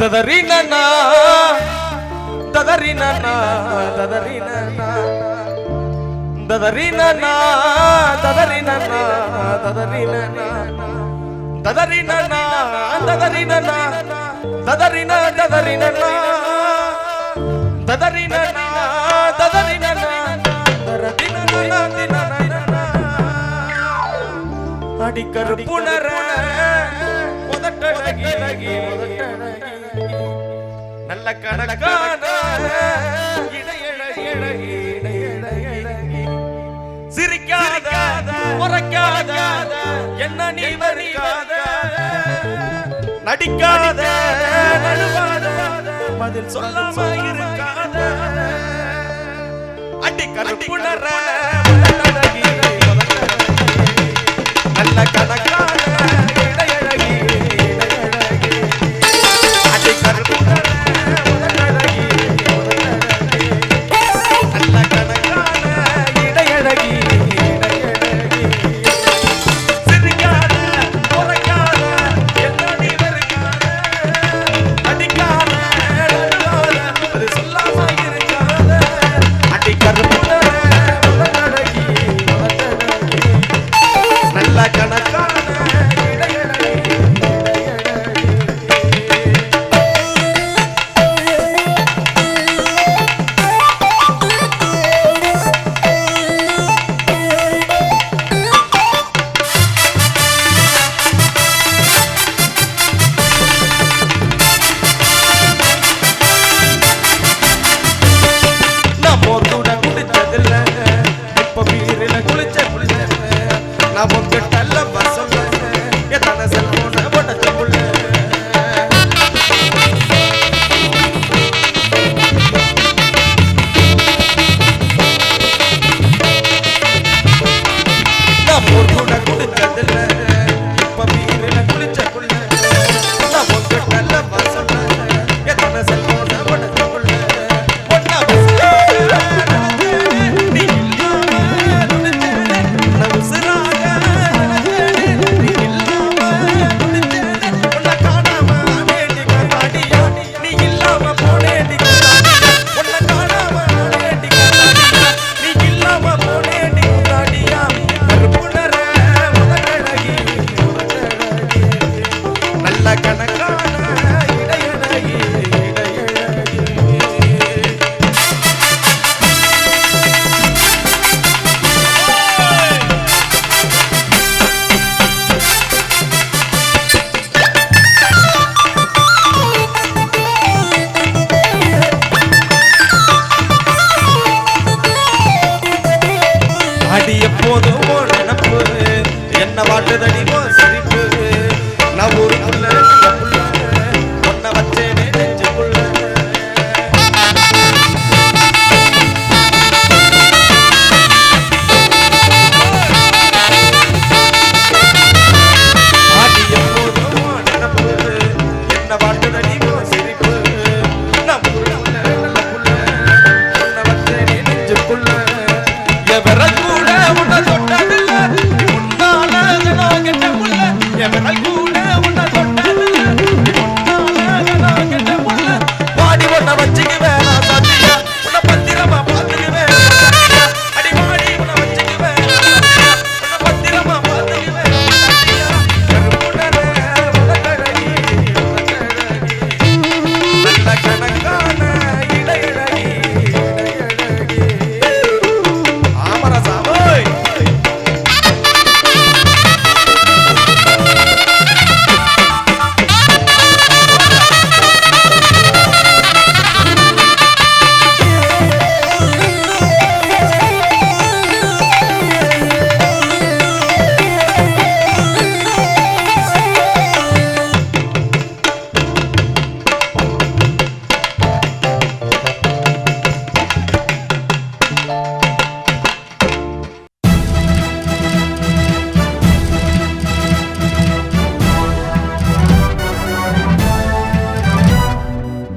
ததறி நன்னா ததறி நன்னா ததறி நன்னா ததறி நன்னா ததறி நன்னா ததறி நன்னா ததறி நன்னா ததறி நன்னா ததறி அடிக்கரு புணர உதட்டழகி உதட்டழகி நல்ல கணக்கான சிரிக்காத உரைக்காத என்ன நீ வரிக்காத நடிக்காத நழுவாத பதில் சொல்லாம இருக்காத. அடி கருப்புணர நல்ல கணக்கான என்னவோ நினப்பு என்ன வாட்டுதடிமோ சிரிப்பு நான் ஊருக்குள்ள பொண்ணை வச்சேனே நெஞ்சுக்குள்ள என்ன வாட்டுதடிமோ சிரிப்பு நான் ஊருக்குள்ள பொண்ணை வச்சேனே நெஞ்சுக்குள்ள